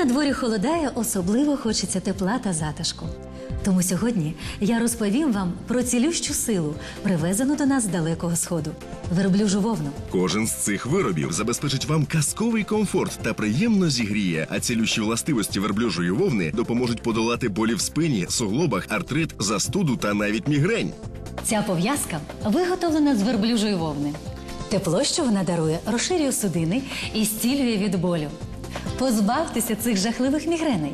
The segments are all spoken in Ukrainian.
на дворі холодає, особливо хочеться тепла та затишку. Тому сьогодні я розповім вам про цілющу силу, привезену до нас з далекого сходу верблюжу вовну. Кожен з цих виробів забезпечить вам казковий комфорт та приємно зігріє, а цілющі властивості верблюжої вовни допоможуть подолати болі в спині, суглобах, артрит, застуду та навіть мігрень. Ця пов'язка виготовлена з верблюжої вовни. Тепло, що вона дарує, розширює судини і зцілює від болю. Позбавтеся цих жахливих мігреней.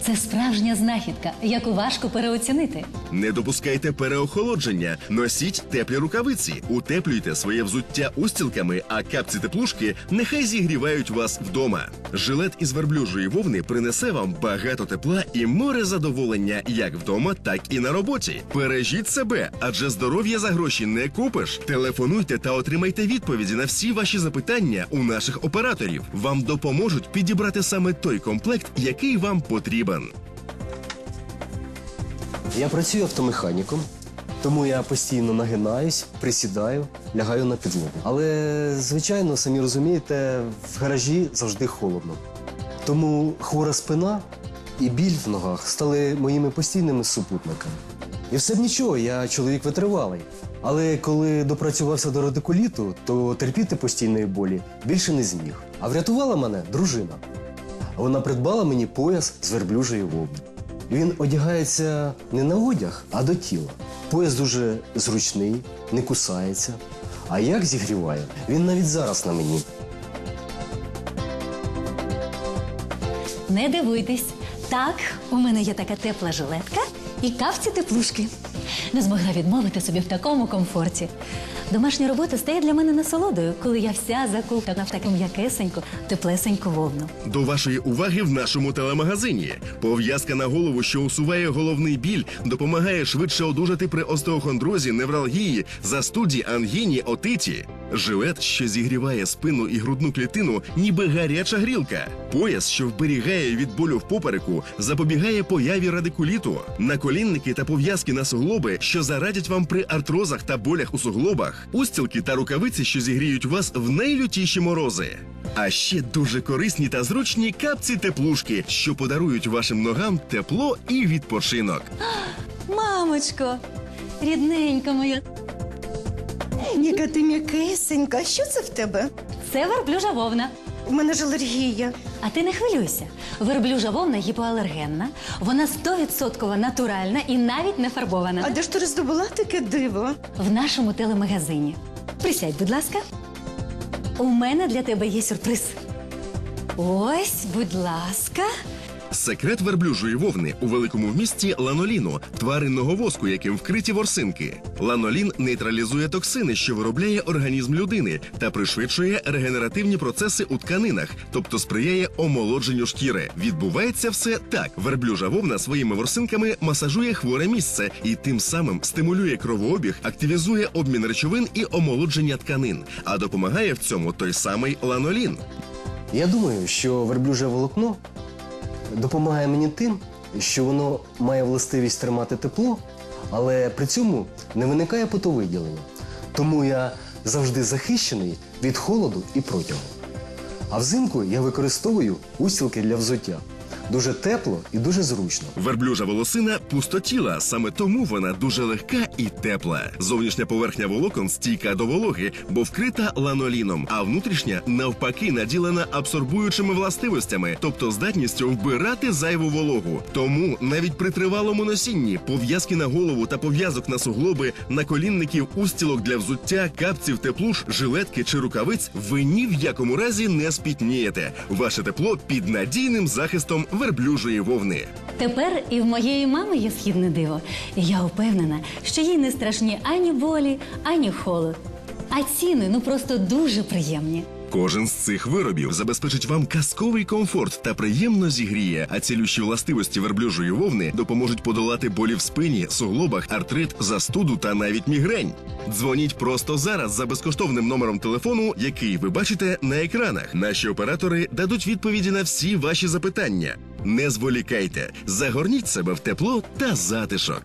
Це справжня знахідка, яку важко переоцінити. Не допускайте переохолодження, носіть теплі рукавиці, утеплюйте своє взуття устілками, а капці теплушки нехай зігрівають вас вдома. Жилет із верблюжої вовни принесе вам багато тепла і море задоволення як вдома, так і на роботі. Бережіть себе, адже здоров'я за гроші не купиш. Телефонуйте та отримайте відповіді на всі ваші запитання у наших операторів. Вам допоможуть підібрати саме той комплект, який вам потрібен. Я працюю автомеханіком, тому я постійно нагинаюсь, присідаю, лягаю на підлогу. Але, звичайно, самі розумієте, в гаражі завжди холодно. Тому хвора спина і біль в ногах стали моїми постійними супутниками. І все б нічого, я чоловік витривалий. Але коли допрацювався до радикуліту, то терпіти постійної болі більше не зміг. А врятувала мене дружина. Вона придбала мені пояс з верблюжої вовни. Він одягається не на одяг, а до тіла. Пояс дуже зручний, не кусається. А як зігріває, він навіть зараз на мені. Не дивуйтесь. Так, у мене є така тепла жилетка і капці теплушки. Не змогла відмовити собі в такому комфорті. Домашня робота стає для мене насолодою, коли я вся закутана в таку м'якесеньку, теплесеньку вовну. До вашої уваги в нашому телемагазині. Пов'язка на голову, що усуває головний біль, допомагає швидше одужати при остеохондрозі, невралгії, застуді, ангіні, отиті. Жилет, що зігріває спину і грудну клітину, ніби гаряча грілка. Пояс, що вберігає від болю в попереку, запобігає появі радикуліту. Наколінники та пов'язки на суглоби, що зарадять вам при артрозах та болях у суглобах. Устілки та рукавиці, що зігріють вас в найлютіші морози. А ще дуже корисні та зручні капці теплушки, що подарують вашим ногам тепло і відпочинок. Мамочко, рідненька моя, Яка ти м'якисенька. Що це в тебе? це верблюжа вовна. У мене ж алергія. А ти не хвилюйся. Верблюжа вовна гіпоалергенна, вона 100% натуральна і навіть не фарбована. А де ж ти роздобула таке диво? в нашому телемагазині. Присядь, будь ласка. У мене для тебе є сюрприз. Ось, будь ласка. Секрет верблюжої вовни у великому вмісті ланоліну, тваринного воску, яким вкриті ворсинки. Ланолін нейтралізує токсини, що виробляє організм людини, та пришвидшує регенеративні процеси у тканинах, тобто сприяє омолодженню шкіри. Відбувається все так: верблюжа вовна своїми ворсинками масажує хворе місце і тим самим стимулює кровообіг, активізує обмін речовин і омолодження тканин. А допомагає в цьому той самий ланолін. Я думаю, що верблюже волокно допомагає мені тим, що воно має властивість тримати тепло, але при цьому не виникає потовиділення. Тому я завжди захищений від холоду і протягу. А взимку я використовую устілки для взуття. Дуже тепло і дуже зручно. Верблюжа волосина пустотіла, саме тому вона дуже легка і тепла. Зовнішня поверхня волокон стійка до вологи, бо вкрита ланоліном, а внутрішня навпаки наділена абсорбуючими властивостями, тобто здатністю вбирати зайву вологу. Тому навіть при тривалому носінні пов'язки на голову та пов'язок на суглоби, наколінників, устілок для взуття, капців, теплуш, жилетки чи рукавиць ви ні в якому разі не спітнієте. Ваше тепло під надійним захистом верблюжої вовни. Тепер і в моєї мами є східне диво. І я впевнена, що їй не страшні ані болі, ані холод. А ціни ну просто дуже приємні. Кожен з цих виробів забезпечить вам казковий комфорт та приємно зігріє, а цілющі властивості верблюжої вовни допоможуть подолати болі в спині, суглобах, артрит, застуду та навіть мігрень. Дзвоніть просто зараз за безкоштовним номером телефону, який ви бачите на екранах. Наші оператори дадуть відповіді на всі ваші запитання. Не зволікайте, загорніть себе в тепло та затишок.